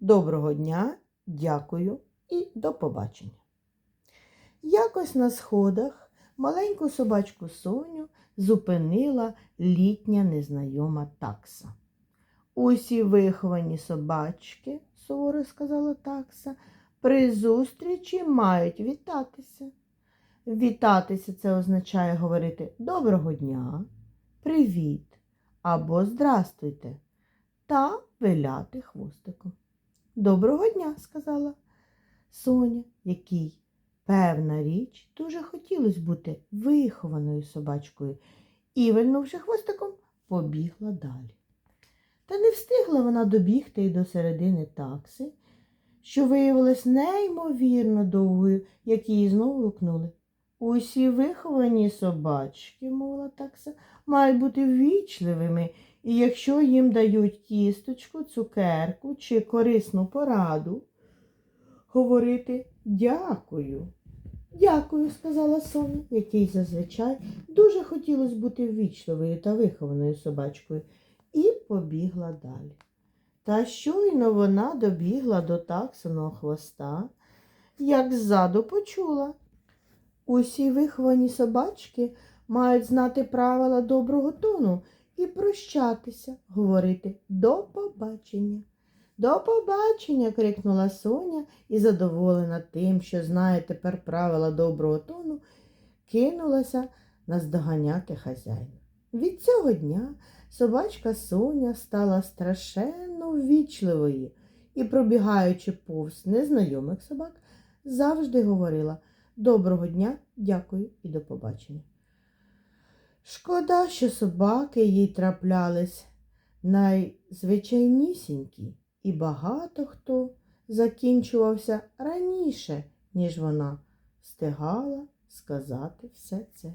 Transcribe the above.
Доброго дня, дякую і до побачення. Якось на сходах маленьку собачку Соню зупинила літня незнайома такса. Усі виховані собачки, суворо сказала такса, при зустрічі мають вітатися. Вітатися це означає говорити доброго дня, привіт або здрастуйте та виляти хвостиком. Доброго дня, сказала Соня, якій, певна річ, дуже хотілося бути вихованою собачкою і, вильнувши хвостиком, побігла далі. Та не встигла вона добігти й до середини такси, що виявилась неймовірно довгою, як її знову гукнули. Усі виховані собачки, мовила такса, мають бути ввічливими, і якщо їм дають кісточку, цукерку чи корисну пораду, говорити дякую. Дякую, сказала Соня, який зазвичай дуже хотілося бути ввічливою та вихованою собачкою, і побігла далі. Та щойно вона добігла до таксиного хвоста, як ззаду почула. Усі виховані собачки мають знати правила доброго тону і прощатися, говорити до побачення. До побачення, крикнула Соня і, задоволена тим, що знає тепер правила доброго тону, кинулася наздоганяти хазяїна. Від цього дня собачка Соня стала страшенно ввічливою і, пробігаючи повз незнайомих собак, завжди говорила Доброго дня, дякую і до побачення. Шкода, що собаки їй траплялись найзвичайнісінькі, і багато хто закінчувався раніше, ніж вона встигала сказати все це.